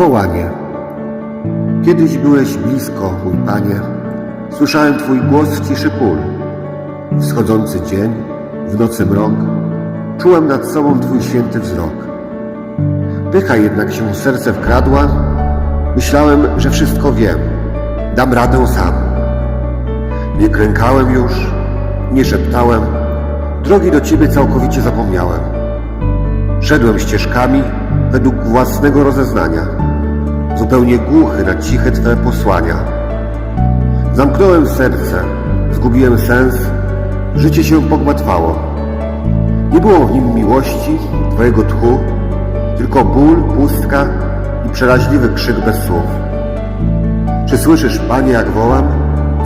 Wołanie. Kiedyś byłeś blisko, mój Panie. Słyszałem Twój głos w ciszy pól. Wschodzący dzień, w nocy mrok, czułem nad sobą Twój święty wzrok. Pycha jednak się serce wkradła. Myślałem, że wszystko wiem. Dam radę sam. Nie klękałem już, nie szeptałem. Drogi do Ciebie całkowicie zapomniałem. Szedłem ścieżkami według własnego rozeznania, zupełnie głuchy na ciche Twe posłania. Zamknąłem serce, zgubiłem sens, życie się pogmatwało. Nie było w nim miłości, Twojego tchu, tylko ból, pustka i przeraźliwy krzyk bez słów. Czy słyszysz, Panie, jak wołam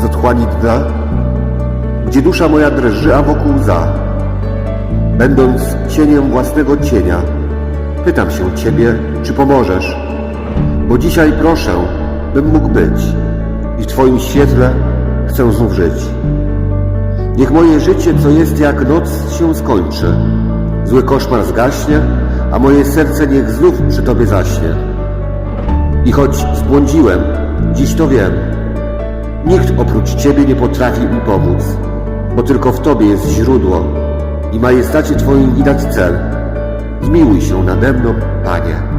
z otchłani dna, gdzie dusza moja drży, a wokół łza? Będąc cieniem własnego cienia, pytam się Ciebie, czy pomożesz, bo dzisiaj proszę, bym mógł być i w Twoim świetle chcę znów żyć. Niech moje życie, co jest jak noc, się skończy. Zły koszmar zgaśnie, a moje serce niech znów przy Tobie zaśnie. I choć zbłądziłem, dziś to wiem, nikt oprócz Ciebie nie potrafi mi pomóc, bo tylko w Tobie jest źródło i majestacie Twoim widać cel. Zmiłuj się nade mną, Panie.